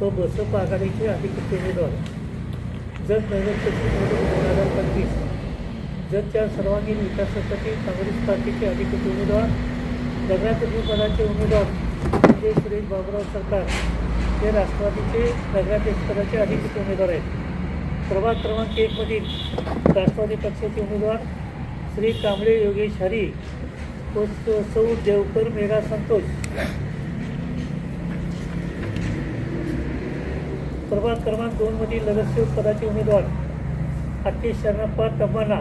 तो बसप आघाडीचे अधिकृत उमेदवार जत नगर निवडणूक दोन हजार पंचवीस जतच्या सर्वांगीण विकासासाठी काँग्रेस पार्टीचे अधिकृत उमेदवार? नगराध्यक्ष पदाचे उमेदवार म्हणजे सुरेश बाबुराव सरकार. हे राष्ट्रवादीचे नगराध्यक्षपदाचे अधिकृत उमेदवार आहेत? प्रभाग क्रमांक एकमधील राष्ट्रवादी पक्षाचे उमेदवार श्री कांबळे योगेश हरी व सौ देवकर मेघा संतोष. प्रभाग क्रमांक दोन मधील नगरसेवक पदाचे उमेदवार हत्ती शरणप्पा तम्माना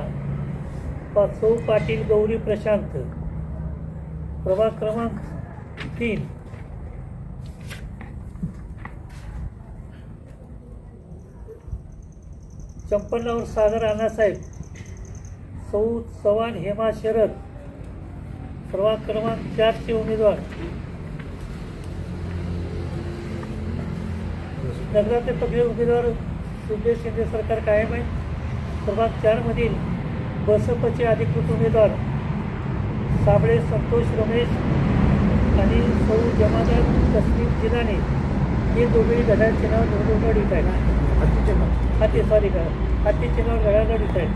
पा- सौ. पाटील गौरी प्रशांत. प्रभाग क्रमांक तीन. चंपन्नावर सागर अण्णासाहेब सौ. चव्हाण हेमा शरद. प्रभाग क्रमांक चारचे उमेदवार नगराचे पक्ष उमेदवार सुदेश शिंदे सरकार कायम आहे. प्रभाग चारमधील बसपचे अधिकृत उमेदवार साबळे संतोष रमेश आणि सौ जमादार तस्लीम जिलानी हे दोघेही घड्याळ चिन्हावर निवडणूक लढीत आहेत. हाती सॉरी का हाती चिन्हावर घड्याळ लढीत आहेत.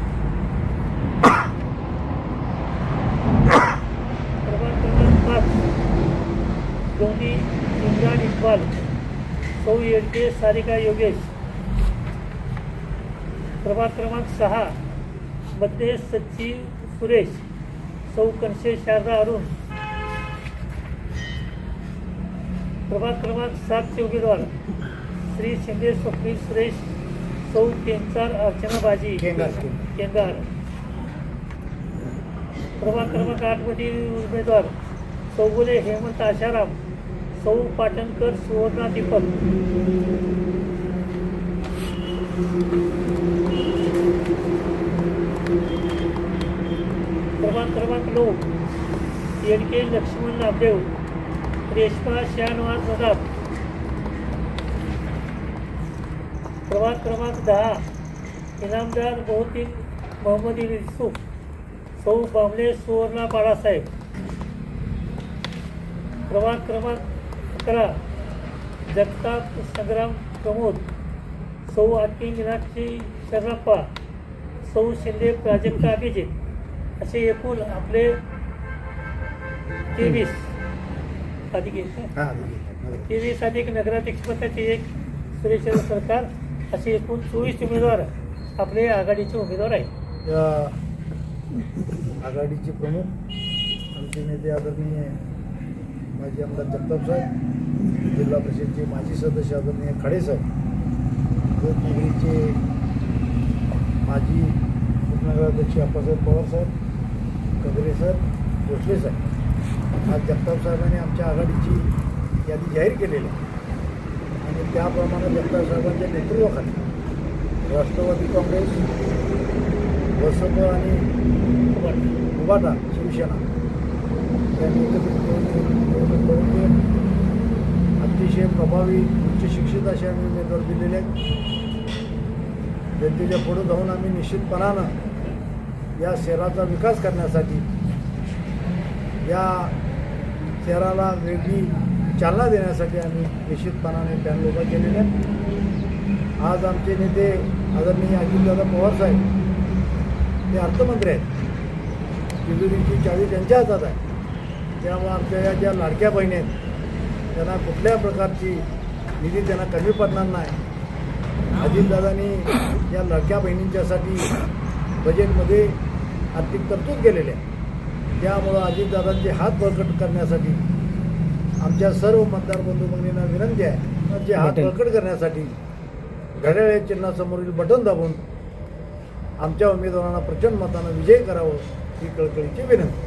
क्रमांक पाच दोन्ही इम्रान इक्बाल. सौ येडके सारिका योगेश. प्रभाग क्रमांक सहा मध्ये सचिव सुरेश सौ कनशे शारदा अरुण. प्रभाग क्रमांक सातचे उमेदवार श्री शिंदे स्वप्नील सुरेश सौ केंचार अर्चना बाजी. केंगार. प्रभाग क्रमांक आठमधील उमेदवार चौगुले हेमंत आशाराम. सौ पाटणकर सुवर्णा दीपक. क्रमांक क्रमांक नऊ. N K Laxman Namdev. Reshma Shahnawaz Nadab क्रमांक क्रमांक दहा. इनामदार बहुतीन मोहम्मद युसुफ सौ बामले सुवर्णा बाळासाहेब. क्रमांक क्रमांक अकरा. जगताप संग्राम प्रमोद. सौ आत्मी मीनाक्षी शरणप्पा सौ शिंदे प्राजक्ता अभिजित. असे एकूण आपले तेवीस. अधिक तेवीस अधिक नगराध्यक्षपदाचे एक सुरेश सरकार. असे एकूण चोवीस उमेदवार आपले आघाडीचे उमेदवार आहेत. आघाडीचे प्रमुख आमचे नेते आदरणीय माजी आमदार जगताप साहेब जिल्हा परिषदचे माजी सदस्य आदरणीय खाडे साहेब उपनगरीचे माजी उपनगराध्यक्ष अप्पासाहेब पवार साहेब कगरे साहेब भोसले साहेब. आज जगताप साहेबांनी आमच्या आघाडीची यादी जाहीर केलेली आहे. आणि त्याप्रमाणे जगताप साहेबांच्या नेतृत्वाखाली राष्ट्रवादी काँग्रेस बसप आणि उभाटा शिवसेना यांनी एकत्रित अतिशय प्रभावी उच्च शिक्षित असे आम्ही उमेदवार दिलेले आहेत. जनतेच्या पुढे जाऊन आम्ही निश्चितपणानं या शहराचा विकास करण्यासाठी या शहराला वेगळी चालना देण्यासाठी आम्ही निश्चितपणाने त्या उभा केलेले आहेत आज आमचे नेते आदरणीय अजितदादा पवार साहेब ते अर्थमंत्री आहेत. तिजोरीची चावी त्यांच्या हातात आहे. त्यामुळे आमच्या या ज्या लाडक्या बहिणी आहेत त्यांना कुठल्या प्रकारची निधी त्यांना कमी पडणार नाही. अजितदादांनी या लाडक्या बहिणींच्यासाठी बजेटमध्ये आर्थिक तरतूद केलेली आहे. त्यामुळं अजितदादांचे हात बळकट करण्यासाठी आमच्या सर्व मतदार बंधू भगिनींना विनंती आहे. त्यांचे हात बळकट करण्यासाठी घड्याळ चिन्हासमोरील बटन दाबून आमच्या उमेदवारांना प्रचंड मतानं विजयी करावं ही कळकळीची विनंती.